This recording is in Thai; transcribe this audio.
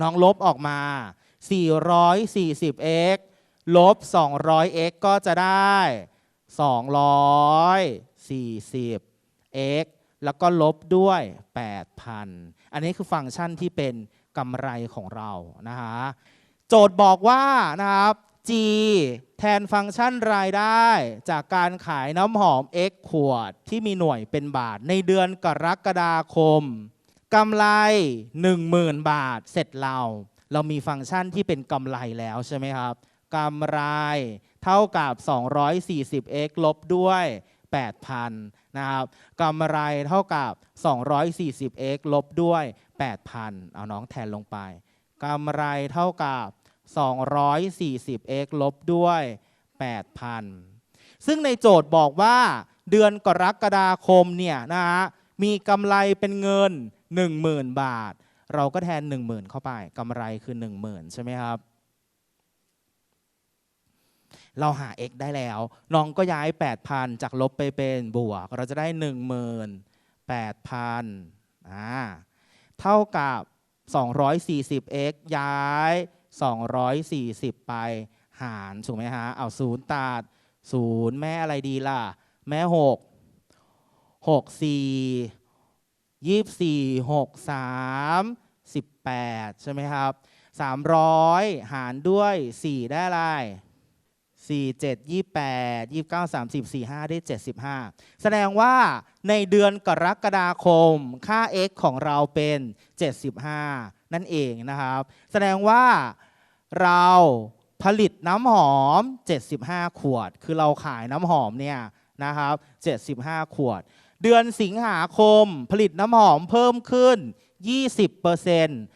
น้องลบออกมา 440x ลบ 200x ก็จะได้ 240x แล้วก็ลบด้วย 8,000 อันนี้คือฟังก์ชันที่เป็นกำไรของเรานะฮะโจทย์บอกว่านะครับ G แทนฟังก์ชันรายได้ จากการขายน้ำหอม X ขวดที่มีหน่วยเป็นบาทในเดือนกรกฎาคม กำไร 10,000 บาท เสร็จเรา เรามีฟังก์ชันที่เป็นกำไรแล้วใช่ไหมครับกำไรเท่ากับ 240x ลบด้วย 8,000 นะครับกำไรเท่ากับ 240x ลบด้วย 8,000 เอาน้องแทนลงไปกำไรเท่ากับ 240x ลบด้วย 8,000 ซึ่งในโจทย์บอกว่าเดือนกรกฎาคมเนี่ยนะฮะมีกำไรเป็นเงิน 10,000 บาท เราก็แทน 10,000 เข้าไปกำไรคือ 10,000 ใช่ไหมครับ เราหา x ได้แล้ว น้องก็ย้าย 8,000 จากลบไปเป็นบวก เราจะได้ 18,000อ่าเท่ากับ 240x ย้าย 240 ไปหารถูกไหมฮะ เอาศูนย์ตัดศูนย์แม่อะไรดีล่ะ แม่ 6 6 4 24 6 3 18ใช่ไหมครับ300หารด้วย4ได้อะไร4 7 28 29 30 45ได้75แสดงว่าในเดือนกรกฎาคมค่า x ของเราเป็น75นั่นเองนะครับ แสดงว่าเราผลิตน้ำหอม 75 ขวด คือเราขายน้ำหอมเนี่ยนะครับ 75 ขวด เดือนสิงหาคมผลิตน้ำหอมเพิ่มขึ้น 20%